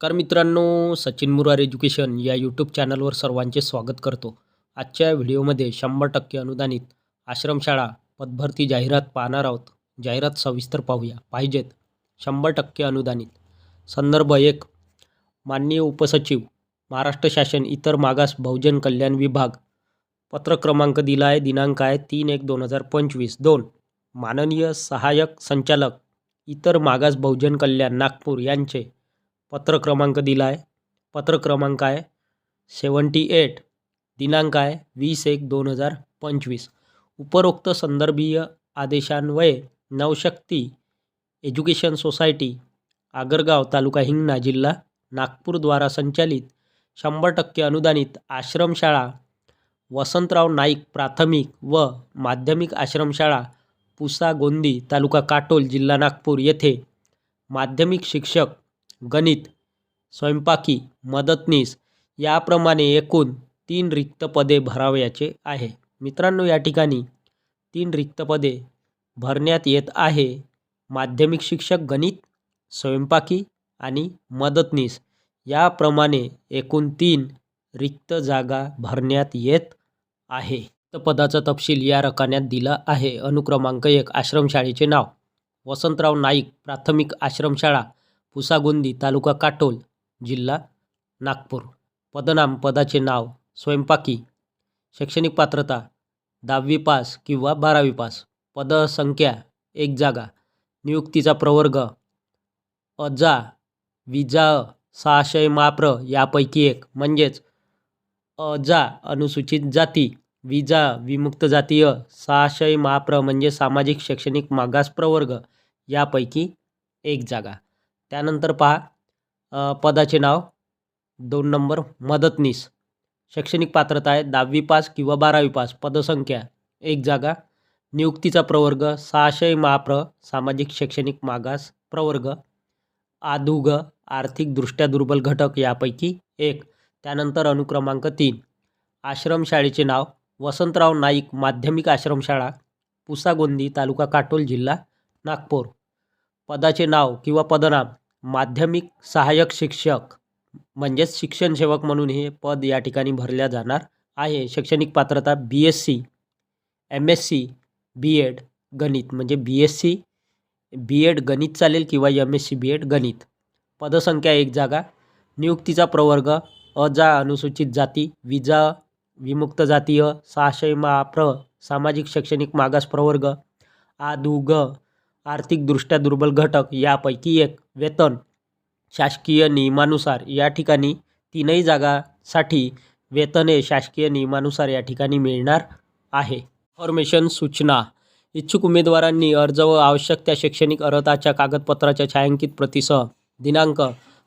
नमस्कार मित्रांनो सचिन मुरार एज्युकेशन या यूट्यूब चॅनलवर सर्वांचे स्वागत करतो. आजच्या व्हिडिओमध्ये शंभर टक्के अनुदानित आश्रमशाळा पदभरती जाहिरात पाहणार आहोत. जाहिरात सविस्तर पाहूया. पाहिजेत शंभर टक्के अनुदानित. संदर्भ एक माननीय उपसचिव महाराष्ट्र शासन इतर मागास बहुजन कल्याण विभाग पत्र क्रमांक दिला आहे दिनांक आहे तीन एक दोन हजार पंचवीस. दोन माननीय सहाय्यक संचालक इतर मागास बहुजन कल्याण नागपूर यांचे पत्र क्रमांक दिला आहे पत्र क्रमांक आहे सेवन्टी एट. दिनांक आहे वीस एक दोन हजार पंचवीस. उपरोक्त संदर्भीय आदेशान्वये नवशक्ती एज्युकेशन सोसायटी आगरगाव तालुका हिंगणा जिल्हा नागपूरद्वारा संचालित शंभर टक्के अनुदानित आश्रमशाळा वसंतराव नाईक प्राथमिक व माध्यमिक आश्रमशाळा पुसा गोंदी तालुका काटोल जिल्हा नागपूर येथे माध्यमिक शिक्षक गणित स्वयंपाकी मदतनीस याप्रमाणे एकूण तीन रिक्त पदे भरावयाचे आहे. मित्रांनो या ठिकाणी तीन रिक्त पदे भरण्यात येत आहे. माध्यमिक शिक्षक गणित स्वयंपाकी आणि मदतनीस याप्रमाणे एकूण तीन रिक्त जागा भरण्यात येत आहे. पदाचा तपशील या रकान्यात दिला आहे. अनुक्रमांक एक आश्रमशाळेचे नाव. वसंतराव नाईक प्राथमिक आश्रमशाळा पुसागोंदी तालुका काटोल जिल्हा नागपूर. पदनाम पदाचे नाव स्वयंपाकी शैक्षणिक पात्रता दहावी पास किंवा बारावी पास. पदसंख्या एक जागा. नियुक्तीचा प्रवर्ग अजा विजा सहाशय माप्र यापैकी एक. म्हणजेच अजा अनुसूचित जाती विजा विमुक्त जातीय सहाशय महाप्र म्हणजे सामाजिक शैक्षणिक मागास प्रवर्ग यापैकी एक जागा. त्यानंतर पहा पदाचे नाव दोन नंबर मदतनीस. शैक्षणिक पात्रता आहे दहावी पास किंवा बारावी पास पदसंख्या एक जागा. नियुक्तीचा प्रवर्ग सहाशय महाप्र सामाजिक शैक्षणिक मागास प्रवर्ग. आदुग आर्थिकदृष्ट्या दुर्बल घटक यापैकी एक. त्यानंतर अनुक्रमांक तीन. आश्रमशाळेचे नाव वसंतराव नाईक माध्यमिक आश्रमशाळा पुसागोंदी तालुका काटोल जिल्हा नागपूर. पदाचे नाव किंवा पदनाम माध्यमिक सहाय्यक शिक्षक म्हणजेच शिक्षण सेवक म्हणून हे पद या ठिकाणी भरल्या जाणार आहे. शैक्षणिक पात्रता B S C M S C B Ed गणित म्हणजे B S C B Ed गणित चालेल किंवा M S C B Ed गणित. पदसंख्या एक जागा नियुक्तीचा प्रवर्ग अजा अनुसूचित जाती विजा विमुक्त जातीय सहाशय माप्र सामाजिक शैक्षणिक मागास प्रवर्ग आदुग आर्थिकदृष्ट्या दुर्बल घटक यापैकी एक. वेतन. शासकीय नियमानुसार या ठिकाणी तीनही जागासाठी वेतने शासकीय नियमानुसार या ठिकाणी मिळणार आहे. इन्फॉर्मेशन सूचना. इच्छुक उमेदवारांनी अर्ज व आवश्यक त्या शैक्षणिक अर्हताच्या कागदपत्राच्या छायांकित प्रतीसह दिनांक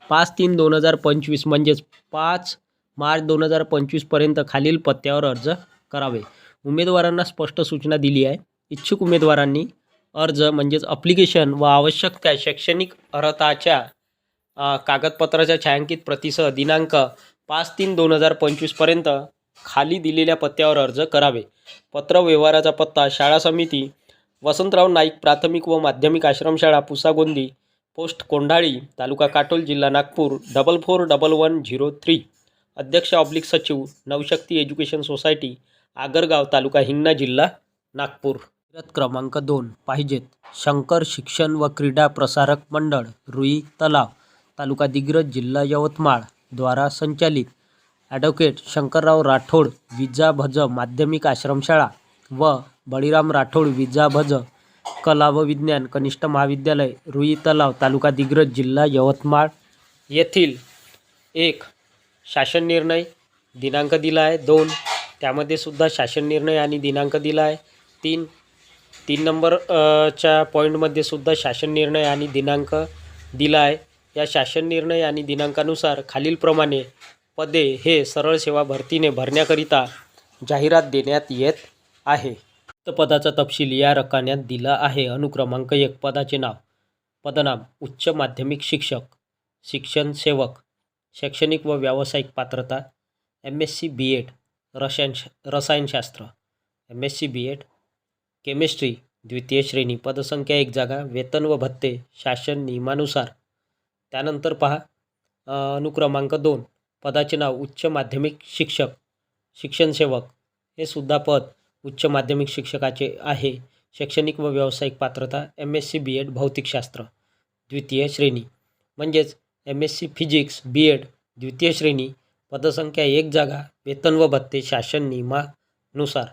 पाच तीन दोन हजार पंचवीस म्हणजेच पाच मार्च दोन हजार पंचवीसपर्यंत खालील पत्त्यावर अर्ज करावे. उमेदवारांना स्पष्ट सूचना दिली आहे. इच्छुक उमेदवारांनी अर्ज म्हणजेच अप्लिकेशन व आवश्यक त्या शैक्षणिक अर्हताच्या कागदपत्राच्या छायांकित प्रतीसह दिनांक पाच तीन दोन हजार पंचवीसपर्यंत खाली दिलेल्या पत्त्यावर अर्ज करावे. पत्र व्यवहाराचा पत्ता शाळा समिती वसंतराव नाईक प्राथमिक व माध्यमिक आश्रमशाळा पुसागोंदी पोस्ट कोंढाळी तालुका काटोल जिल्हा Nagpur double four double one zero three अध्यक्ष ऑब्लिक सचिव नवशक्ती एज्युकेशन सोसायटी आगरगाव तालुका हिंगणा जिल्हा नागपूर. जाहिरात क्रमांक दोन. पाहिजेत शंकर शिक्षण व क्रीडा प्रसारक मंडळ रुई तलाव तालुका दिग्रज जिल्हा यवतमाळ द्वारा संचालित. ॲडव्होकेट शंकरराव राठोड विजा भज माध्यमिक आश्रमशाळा व बळीराम राठोड विजा भज कला व विज्ञान कनिष्ठ महाविद्यालय रुई तलाव तालुका दिग्रज जिल्हा यवतमाळ येथील एक शासन निर्णय दिनांक दिला आहे दोन. त्यामध्ये सुद्धा शासन निर्णय आणि दिनांक दिला आहे तीन. तीन नंबर च्या पॉईंटमध्ये सुद्धा शासन निर्णय आणि दिनांक दिला आहे. या शासन निर्णय आणि दिनांकानुसार खालीलप्रमाणे पदे हे सरळ सेवा भरतीने भरण्याकरिता जाहिरात देण्यात येत आहे. पदाचा तपशील या रकान्यात दिला आहे. अनुक्रमांक एक पदाचे नाव. पदनाम उच्च माध्यमिक शिक्षक शिक्षण सेवक शैक्षणिक व व्यावसायिक पात्रता M S C B Ed रसायन रसायनशास्त्र. M S C B Ed chemistry द्वितीय श्रेणी पदसंख्या एक जागा वेतन व भत्ते शासन नियमानुसार. त्यानंतर पहा अनुक्रमांक दोन पदाचे नाव उच्च माध्यमिक शिक्षक शिक्षणसेवक हे सुद्धा पद उच्च माध्यमिक शिक्षकाचे आहे. शैक्षणिक व व्यावसायिक पात्रता M S C B Ed भौतिकशास्त्र द्वितीय श्रेणी. म्हणजेच M S C physics B Ed द्वितीय श्रेणी पदसंख्या एक जागा वेतन व भत्ते शासन नियमानुसार.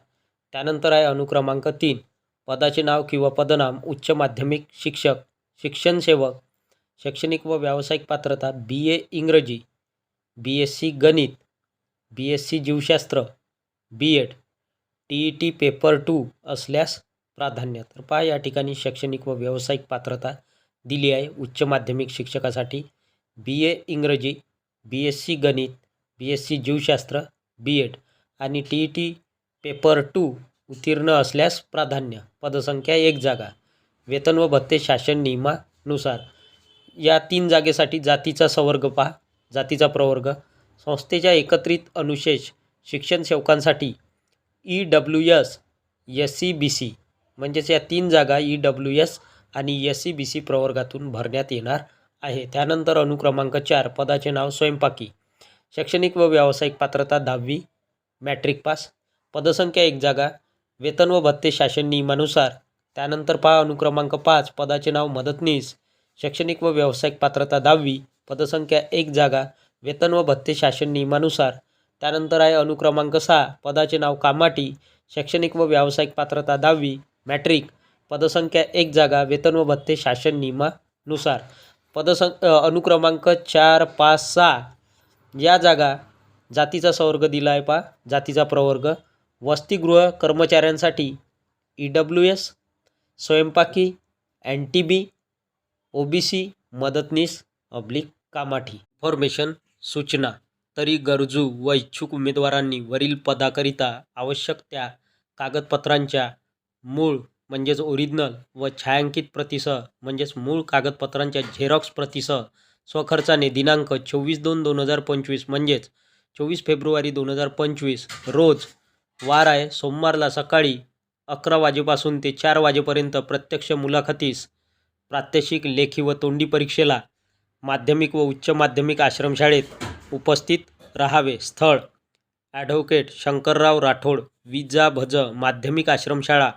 त्यानंतर आहे अनुक्रमांक तीन. पदाचे नाव किंवा पदनाम उच्च माध्यमिक शिक्षक शिक्षण सेवक शैक्षणिक व व्यावसायिक पात्रता बी ए इंग्रजी बी एस सी गणित बी एस सी जीवशास्त्र B Ed T E T paper two असल्यास प्राधान्य. तर पहा या ठिकाणी शैक्षणिक व व्यावसायिक पात्रता दिली आहे उच्च माध्यमिक शिक्षकासाठी. बी ए इंग्रजी बी एस सी गणित बी एस सी जीवशास्त्र बी एड आणि T E T paper two उत्तीर्ण असल्यास प्राधान्य पदसंख्या एक जागा. वेतन व भत्ते शासन नियमानुसार. या तीन जागेसाठी जातीचा संवर्ग पहा. जातीचा प्रवर्ग. संस्थेच्या एकत्रित अनुशेष शिक्षण सेवकांसाठी E W S S C B C. म्हणजेच या तीन जागा ई डब्ल्यू एस आणि एस सी बी सी प्रवर्गातून भरण्यात येणार आहे. त्यानंतर अनुक्रमांक चार पदाचे नाव स्वयंपाकी. शैक्षणिक व व्यावसायिक पात्रता दहावी. Matric pass. पदसंख्या एक जागा वेतन व भत्ते शासन नियमानुसार. त्यानंतर पहा अनुक्रमांक पाच पदाचे नाव मदतनीस शैक्षणिक व व्यावसायिक पात्रता दहावी पदसंख्या एक जागा वेतन व भत्ते शासन नियमानुसार. त्यानंतर आहे अनुक्रमांक सहा पदाचे नाव कामाटी शैक्षणिक व व्यावसायिक पात्रता दहावी मॅट्रिक पदसंख्या एक जागा वेतन व भत्ते शासन नियमानुसार. पदसं अनुक्रमांक चार पाच सहा या जागा जातीचा संवर्ग दिला आहे पा जातीचा प्रवर्ग. वसतिगृह कर्मचाऱ्यांसाठी ई डब्ल्यू एस स्वयंपाकी N T B O B C मदतनीस अब्लिक कामाठी. इन्फॉर्मेशन सूचना. तरी गरजू व इच्छुक उमेदवारांनी वरील पदाकरिता आवश्यक त्या कागदपत्रांच्या मूळ म्हणजेच ओरिजिनल व छायांकित प्रतीसह म्हणजेच मूळ कागदपत्रांच्या झेरॉक्स प्रतीसह स्वखर्चाने दिनांक चोवीस दोन दोन हजार पंचवीस म्हणजेच चोवीस फेब्रुवारी दोन हजार पंचवीस रोज वार आहे. सोमवारला सकाळी अकरा वाजेपासून ते चार वाजेपर्यंत प्रत्यक्ष मुलाखतीस प्रात्यक्षिक लेखी व तोंडी परीक्षेला माध्यमिक व उच्च माध्यमिक आश्रमशाळेत उपस्थित राहावे. स्थळ ॲडव्होकेट शंकरराव राठोड विजा भज माध्यमिक आश्रमशाळा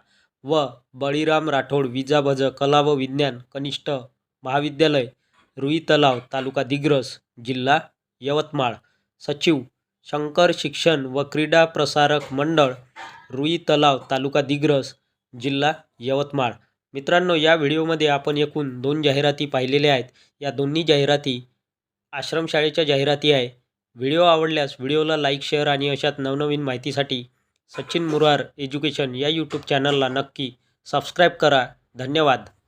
व बळीराम राठोड विजा भज कला व विज्ञान कनिष्ठ महाविद्यालय रुई तलाव तालुका दिग्रस जिल्हा यवतमाळ. सचिव शंकर शिक्षण व क्रीडा प्रसारक मंडळ रुई तलाव तालुका दिग्रस जिल्हा यवतमाळ. मित्रांनो या व्हिडिओमध्ये आपण एकूण दोन जाहिराती पाहिलेल्या आहेत. या दोन्ही जाहिराती आश्रमशाळेच्या जाहिराती आहे. व्हिडिओ आवडल्यास व्हिडिओला लाईक शेअर आणि अशात नवनवीन माहितीसाठी सचिन मुरार एज्युकेशन या यूट्यूब चॅनलला नक्की सबस्क्राईब करा. धन्यवाद.